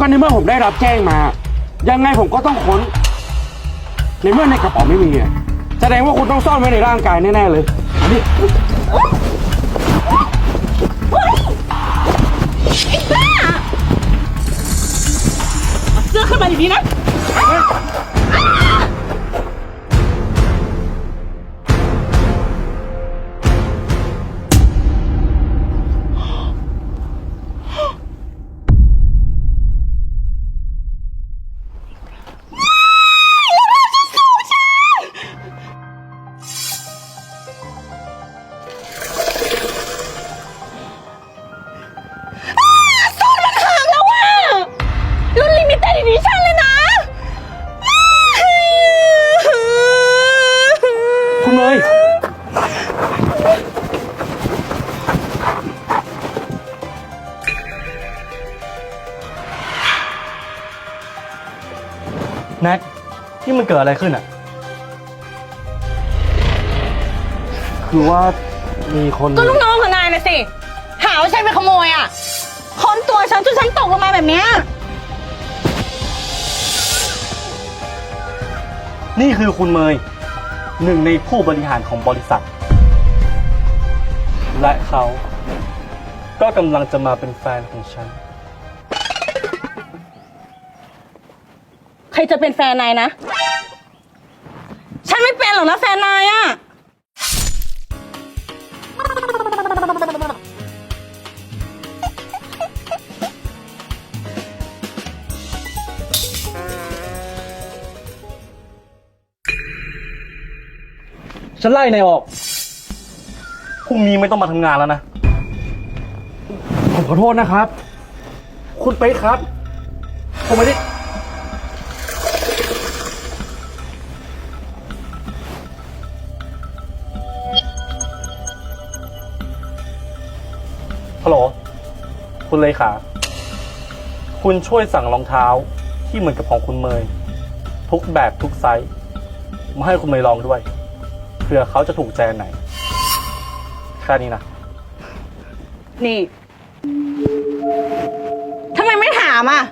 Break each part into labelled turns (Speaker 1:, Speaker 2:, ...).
Speaker 1: ก็ในเมื่อผมได้รับแจ้งมา ยังไงผมก็ต้องค้น ในเมื่อในกระเป๋าไม่มีอะแสดงว่าคุณต้องซ่อนไว้ในร่างกายแน่ๆเลยอันนี้
Speaker 2: เสื้อขึ้นมาอย่างนี้นะ
Speaker 1: คุณเนย
Speaker 3: แน็กที่มันเกิดอะไรขึ้นอะ
Speaker 1: คือว่ามีคน
Speaker 2: ก็ลูกน้องของนายนะสิ หาว่าฉันเป็นขโมยอะค้นตัวฉันจนฉันตกลงมาแบบเนี้ย
Speaker 3: นี่คือคุณเมย หนึ่งในผู้บริหารของบริษัท และเขาก็กำลังจะมาเป็นแฟนของฉัน
Speaker 2: ใครจะเป็นแฟนนายนะ ฉันไม่เป็นหรอกนะแฟนนายอะ
Speaker 3: ฉันไล่นายออก พรุ่งนี้ไม่ต้องมาทำงานแล้วนะ
Speaker 1: ผมขอโทษนะครับ คุณเป๊กครับ ผมไม่ได้
Speaker 3: ฮัลโหล คุณเลขา คุณช่วยสั่งรองเท้าที่เหมือนกับของคุณเมย ทุกแบบทุกไซส์ มาให้คุณเมยลองด้วยเผื่อเขาจะถูกใจอันไหนแค่นี้นะ
Speaker 2: นี่ทำไมไม่ถามอะ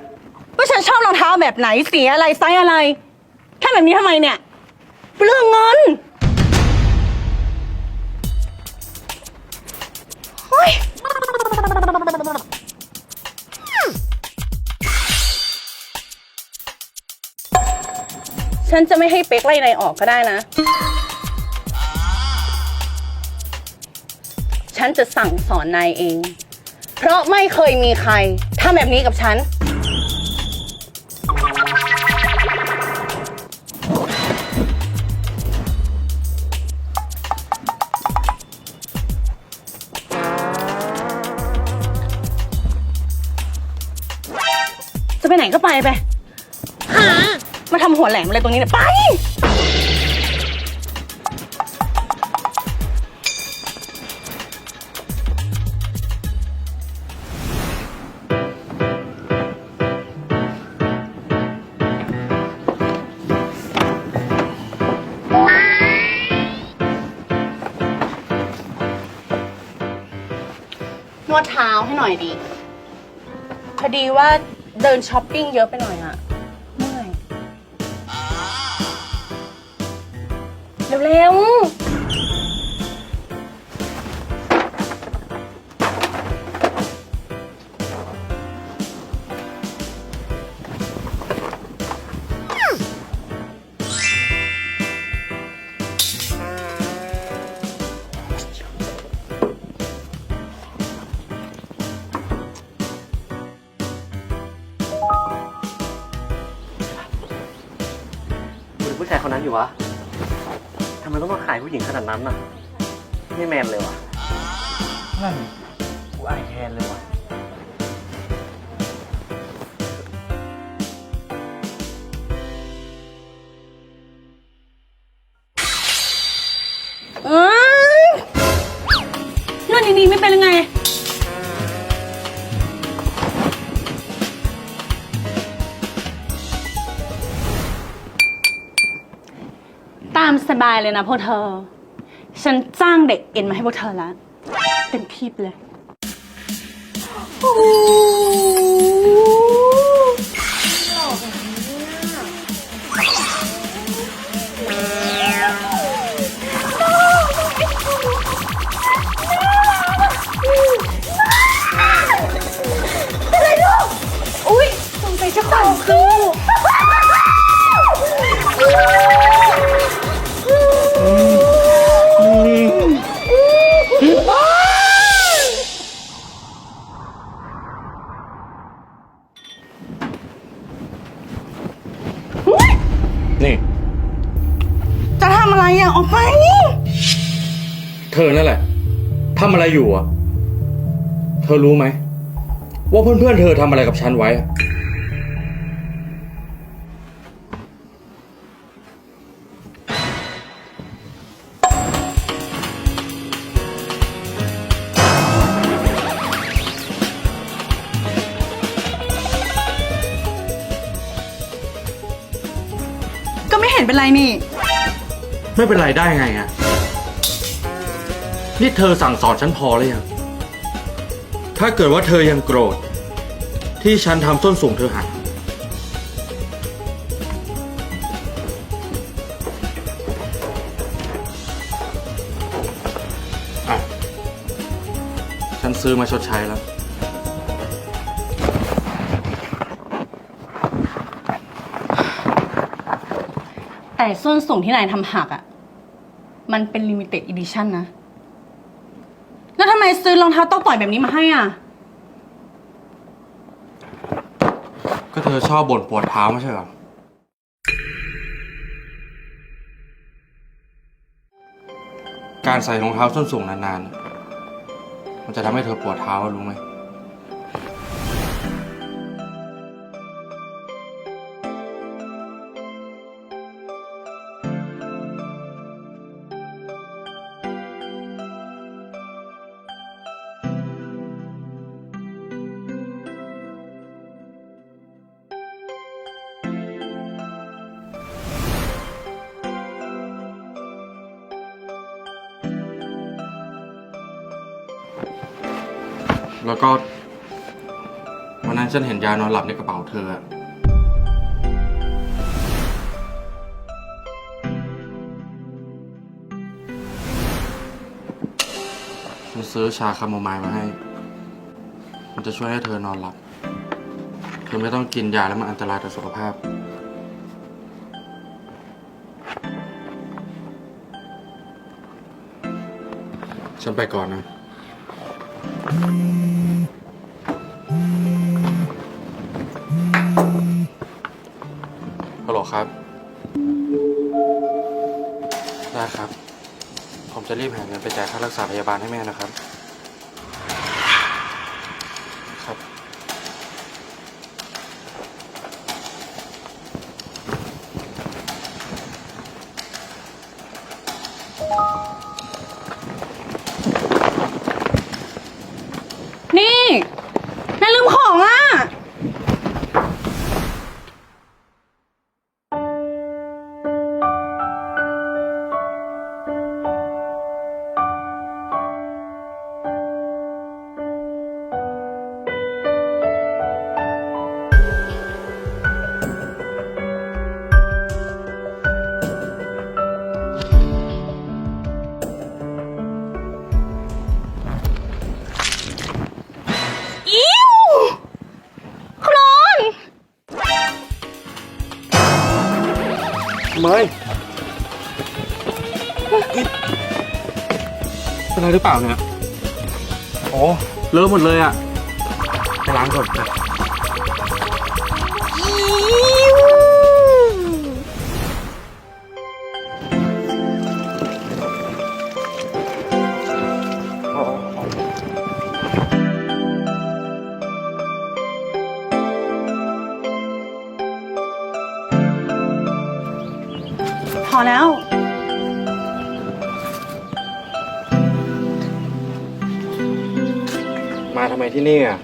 Speaker 2: ว่าฉันชอบรองเท้าแบบไหนสีอะไรไซส์อะไรแค่แบบนี้ทำไมเนี่ยเปลืองเงินเฮ้ยฉันจะไม่ให้เป๊กไล่นายออกก็ได้นะ ฉันจะสั่งสอนนายเอง เพราะไม่เคยมีใครทำแบบนี้กับฉัน จะไปไหนก็ไปไป หา มาทำหัวแหลมอะไรตรงนี้เนี่ยไป ห้หน่อยดีพอดีว่าเดินช้อปปิ้งเยอะไปหน่อยอะเมื่อยเร็วๆา
Speaker 3: ยคนนั้นอยู่วะทำไมต้องมาขายผู้หญิงขนาดนั้นน่ะ ไม่แมนเลยวะนั่นกูอายแทนเลยวะ
Speaker 2: สบายเลยนะพวกเธอ ฉันจ้างเด็กเอ็นมาให้พวกเธอแล้วเต็มที่ไปเลย
Speaker 1: ทำอะไรอยู่อะเธอรู้ไหม ว่าเพื่อนๆเธอทำอะไรกับฉันไว้อะ
Speaker 2: ก็ไม่เห็นเป็นไรนี่
Speaker 1: ไม่เป็นไรได้ไงอะ นี่เธอสั่งสอนฉันพอเลยยัง ถ้าเกิดว่าเธอยังโกรธ ที่ฉันทำส้นสูงเธอหักอะฉันซื้อมาชดใช้แล้ว
Speaker 2: แต่ส้นสูงที่นายทำหักอะ่ะ มันเป็นลิมิเต็ดอีดิชั่นนะ แล้วทำไมซื้อรองเท้าต้องต่อยแบบนี้มาให้อะ
Speaker 1: ก็เธอชอบบ่นปวดเท้าไม่ใช่เหรอ การใส่รองเท้าส้นสูงนานๆ มันจะทำให้เธอปวดเท้ารู้ไหม แล้วก็ วันนั้นฉันเห็นยานอนหลับในกระเป๋าเธออะฉันซื้อชาคาโมไมล์มาให้ มันจะช่วยให้เธอนอนหลับ เธอไม่ต้องกินยาแล้วมันอันตรายต่อสุขภาพ ฉันไปก่อนนะ ครับ ได้ครับ ผมจะรีบหาเงินไปจ่ายค่ารักษาพยาบาลให้แม่นะครับครับ เมยนี่เป็นอะไรหรือเปล่าเนี่ย โอ้ เลอะหมดเลยอะไปล้างก่อน
Speaker 2: พ อแล้ว
Speaker 1: มาทำไมที่นี่อะ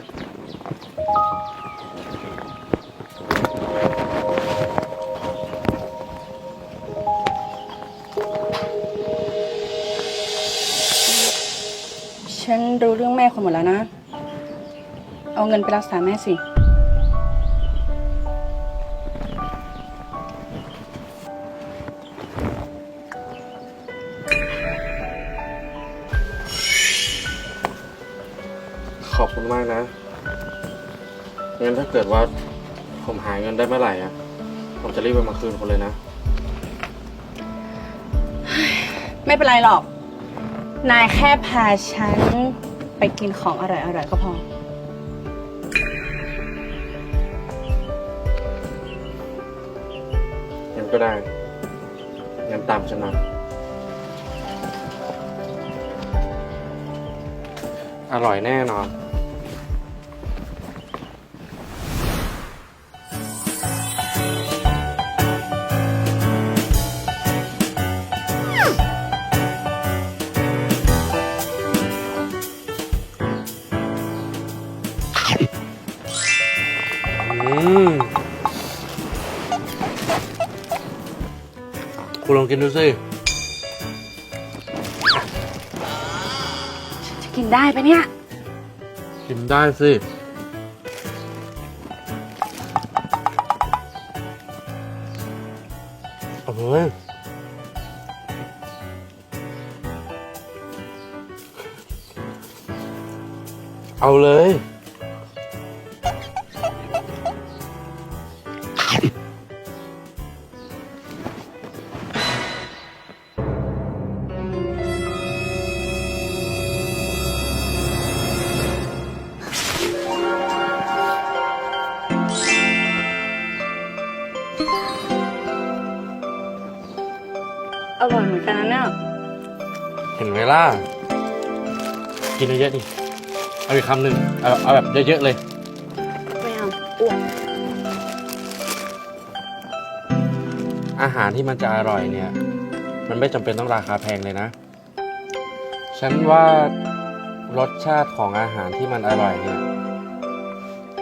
Speaker 2: ฉันรู้เรื่องแม่คนหมดแล้วนะ เอาเงินไปรักษาแม่สิ
Speaker 1: ถ้าเกิดว่าผมหาเงินได้เมื่อไหร่อะผมจะรีบไปมาคืนคุณเลยนะ
Speaker 2: ไม่เป็นไรหรอก นายแค่พาฉันไปกินของอร่อยๆก็พอ
Speaker 1: งั้นก็ได้ งั้นตามฉันมาอร่อยแน่นอน ลองกินดูสิ
Speaker 2: จะกินได้ปะเนี่ย
Speaker 1: กินได้สิเอาเลยเอาเลย
Speaker 2: กินเย
Speaker 1: อะๆดิ เอาอีกคำหนึ่งเอาเอาแบบเยอะๆเลย
Speaker 2: ไม่เอาอ้วก
Speaker 1: อาหารที่มันจะอร่อยเนี่ย มันไม่จำเป็นต้องราคาแพงเลยนะ ฉันว่ารสชาติของอาหารที่มันอร่อยเนี่ย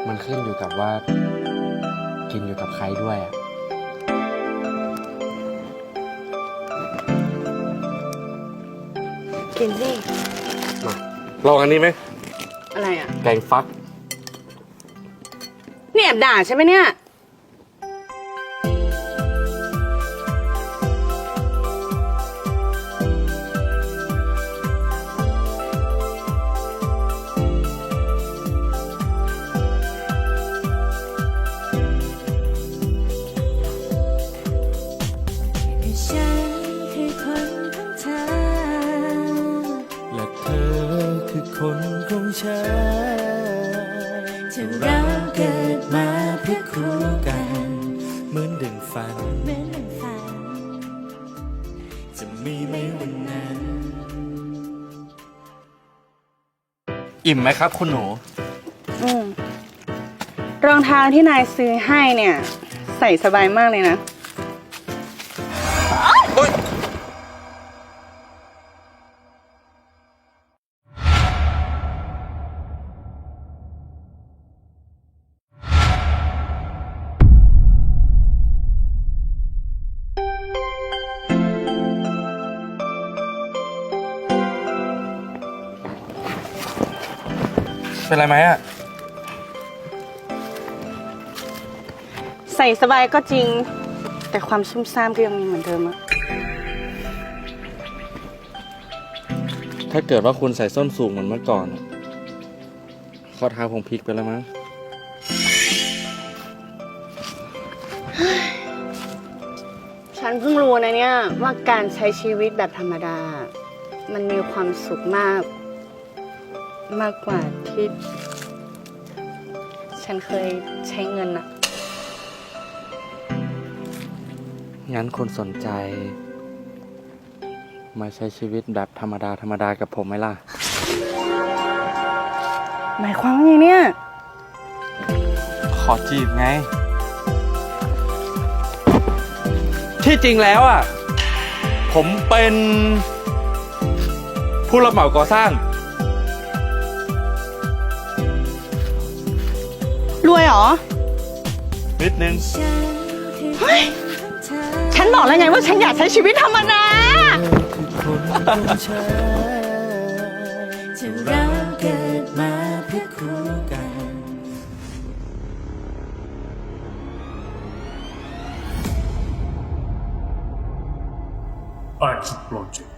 Speaker 1: มันขึ้นอยู่กับว่า กินอยู่กับใครด้วยอะ
Speaker 2: กินสิ
Speaker 1: มา ลองอันนี้ไหม
Speaker 2: อะไรอะ
Speaker 1: แกงฟัก
Speaker 2: นี่แอบด่าใช่ไหมเนี่ย
Speaker 4: คนของฉัน
Speaker 5: ถึงเราเกิดมาเพื่อคู่กัน
Speaker 4: เหมือนดึงฝัน
Speaker 5: เหมือนหนึ่งฝัน
Speaker 4: จะมีไหมวันนั้น
Speaker 3: อิ่มไหมครับ คุณหนู
Speaker 2: อืมรองเท้าที่นายซื้อให้เนี่ย ใส่สบายมากเลยนะ
Speaker 1: เป็นไรไหมอะ
Speaker 2: ใส่สบายก็จริง แต่ความซุ่มซ่ามก็ยังมีเหมือนเดิมอะ
Speaker 1: ถ้าเกิดว่าคุณใส่ส้นสูงเหมือนเมื่อก่อนอะข้อเท้าคงพลิกไปแล้วมั้ง
Speaker 2: ฉันเพิ่งรู้นะเนี่ยว่าการใช้ชีวิตแบบธรรมดา มันมีความสุขมาก มากกว่าที่ ฉันเคยใช้เงินอะ
Speaker 1: งั้นคุณสนใจ มาใช้ชีวิตแบบธรรมดาธรรมดากับผมไหมล่ะ
Speaker 2: หมายความว่าไงเนี่ย
Speaker 1: ขอจีบไง ที่จริงแล้วอะ ผมเป็นผู้รับเหมาก่อสร้าง
Speaker 2: รวยเหรอ
Speaker 1: นิดนึง
Speaker 5: ฉันคือคนของเธอ
Speaker 2: ฉันบอกแล้วไงว่าฉันอยากใช้ชีวิตธรรมดา
Speaker 4: คือคนของฉัน
Speaker 5: ถึงเราเกิดมาเพื่อคู่กัน
Speaker 6: Action Project